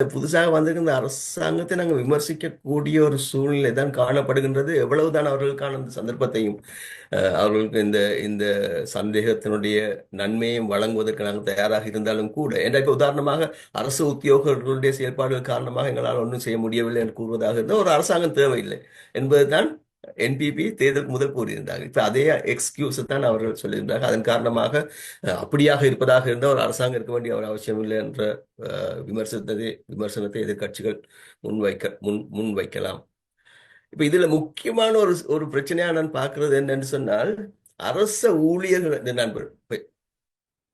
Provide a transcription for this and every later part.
புதுசாக வந்திருக்கிற அரசாங்கத்தை நாங்கள் விமர்சிக்கக்கூடிய ஒரு சூழ்நிலை தான் காணப்படுகின்றது. எவ்வளவுதான் அவர்களுக்கான அந்த சந்தர்ப்பத்தையும் அஹ், அவர்களுக்கு இந்த இந்த சந்தேகத்தினுடைய நன்மையும் வழங்குவதற்கு நாங்கள் தயாராக இருந்தாலும் கூட என்ற இப்போ உதாரணமாக அரசு உத்தியோகர்களுடைய செயல்பாடுகள் காரணமாக எங்களால் ஒன்றும் செய்ய முடியவில்லை என்று கூறுவதாக இருந்தால் ஒரு அரசாங்கம் தேவையில்லை என்பதுதான் என்பிபி தேர்தல் முதல் கூறியிருந்தார்கள். இப்ப அதே எக்ஸ்கியூஸ் தான் அவர்கள் சொல்லியிருந்தார்கள். அதன் காரணமாக அப்படியாக இருப்பதாக இருந்தால் ஒரு அரசாங்கம் இருக்க வேண்டிய ஒரு அவசியம் இல்லை என்ற விமர்சனத்தை விமர்சனத்தை எதிர்கட்சிகள் முன்வைக்க முன் முன்வைக்கலாம். இப்ப இதுல முக்கியமான ஒரு ஒரு பிரச்சனையா நான் பார்க்கறது என்னன்னு சொன்னால் அரச ஊழியர்கள் இந்த நண்பர்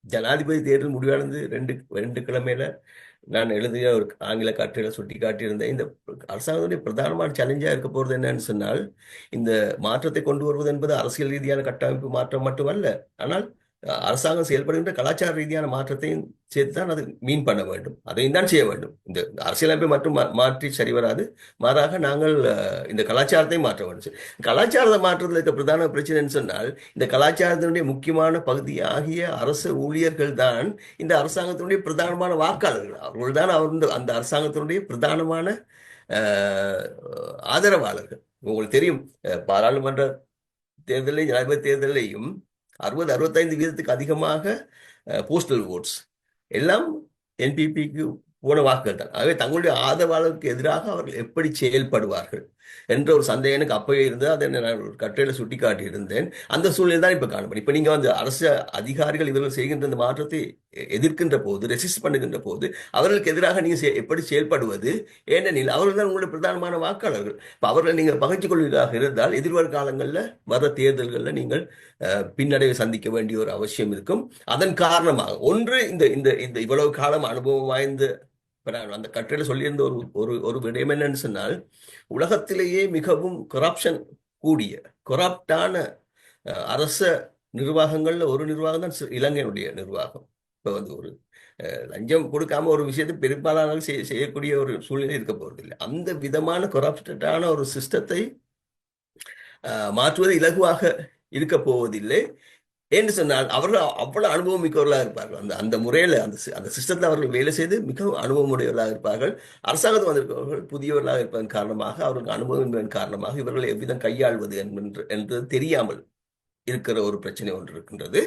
ஜனாதிபதி தேர்தல் முடிவடைந்து ரெண்டு ரெண்டு கிழமையில நான் எழுதிய ஒரு ஆங்கில காற்றில சுட்டி காட்டியிருந்தேன். இந்த அரசாங்கத்துடைய பிரதானமான சேலஞ்சாக இருக்க போகிறது என்னன்னு சொன்னால் இந்த மாற்றத்தை கொண்டு வருவது என்பது அரசியல் ரீதியான கட்டமைப்பு மாற்றம் மட்டுமல்ல. ஆனால் அரசாங்கம் செயல்படுகின்ற கலாச்சார ரீதியான மாற்றத்தையும் சேர்த்து தான் அது மீன் பண்ண வேண்டும். அதையும் தான் செய்ய வேண்டும். இந்த அரசியலமைப்பை மட்டும் மா- மாற்றி சரி வராது. மாறாக நாங்கள் இந்த கலாச்சாரத்தை மாற்ற வேண்டும். சரி, கலாச்சாரத்தை மாற்றுறதுல இருக்க பிரதான பிரச்சனைன்னு சொன்னால் இந்த கலாச்சாரத்தினுடைய முக்கியமான பகுதியாகிய அரசு ஊழியர்கள் தான் இந்த அரசாங்கத்தினுடைய பிரதானமான வாக்காளர்கள். அவர்கள் தான் அவர் அந்த அரசாங்கத்தினுடைய பிரதானமான ஆதரவாளர்கள். உங்களுக்கு தெரியும் பாராளுமன்ற தேர்தலையும் ஜனாதிபதி தேர்தலையும் அறுபது அறுபத்தைந்து வீதத்துக்கு அதிகமாக போஸ்டல் ஓட்ஸ் எல்லாம் என்பிபிக்கு போன வாக்குகள் தான். ஆகவே தங்களுடைய ஆதரவாளருக்கு எதிராக அவர்கள் எப்படி செயல்படுவார்கள் என்ற ஒரு சந்தேகம் எனக்கு அப்பவே இருந்தது. அதை நான் ஒரு கட்டுரையில் சுட்டி காட்டியிருந்தேன் அந்த சூழ்நிலை தான் இப்போ காணப்படும். இப்போ நீங்கள் வந்து அரசு அதிகாரிகள் இவர்கள் செய்கின்ற இந்த மாற்றத்தை எதிர்க்கின்ற போது ரெசிஸ்ட் பண்ணுகின்ற போது அவர்களுக்கு எதிராக நீங்கள் எப்படி செயல்படுவது? ஏனெனில் அவர்கள் தான் உங்களுடைய பிரதானமான வாக்காளர்கள். இப்போ அவர்களை நீங்கள் பகைத்துக் கொள்வதாக இருந்தால் எதிர்வரும் காலங்களில் வர தேர்தல்களில் நீங்கள் பின்னடைவை சந்திக்க வேண்டிய ஒரு அவசியம் இருக்கும். அதன் காரணமாக ஒன்று இந்த இந்த இந்த இவ்வளவு காலம் அனுபவம் வாய்ந்த அந்த கட்டுரையில் சொல்லியிருந்த ஒரு ஒரு ஒரு விடயம் என்னன்னு சொன்னால் உலகத்திலேயே மிகவும் கொராப்ஷன் கூடிய கொரப்டான அரச நிர்வாகங்களில் ஒரு நிர்வாகம் தான் இலங்கையினுடைய நிர்வாகம். இப்போ வந்து ஒரு லஞ்சம் கொடுக்காம ஒரு விஷயத்தை பெரும்பாலான செய்ய செய்யக்கூடிய ஒரு சூழ்நிலை இருக்க போறதில்லை அந்த விதமான கொரப்டடான ஒரு சிஸ்டத்தை மாற்றுவது இலகுவாக இருக்க போவதில்லை. என்று சொன்னால் அவர்கள் அவ்வளவு அனுபவம் மிக்கவர்களாக இருப்பார்கள். அந்த அந்த முறையில் அந்த சி- அந்த சிஸ்டத்தில் அவர்கள் வேலை செய்து மிகவும் அனுபவம் உடையவர்களாக இருப்பார்கள். அரசாங்கத்தில் வந்திருப்பவர்கள் புதியவர்களாக இருப்பதன் காரணமாக அவர்களுக்கு அனுபவம் என்பதன் காரணமாக இவர்களை எவ்விதம் கையாள்வது என்று என்று தெரியாமல் இருக்கிற ஒரு பிரச்சனை ஒன்று இருக்கின்றது.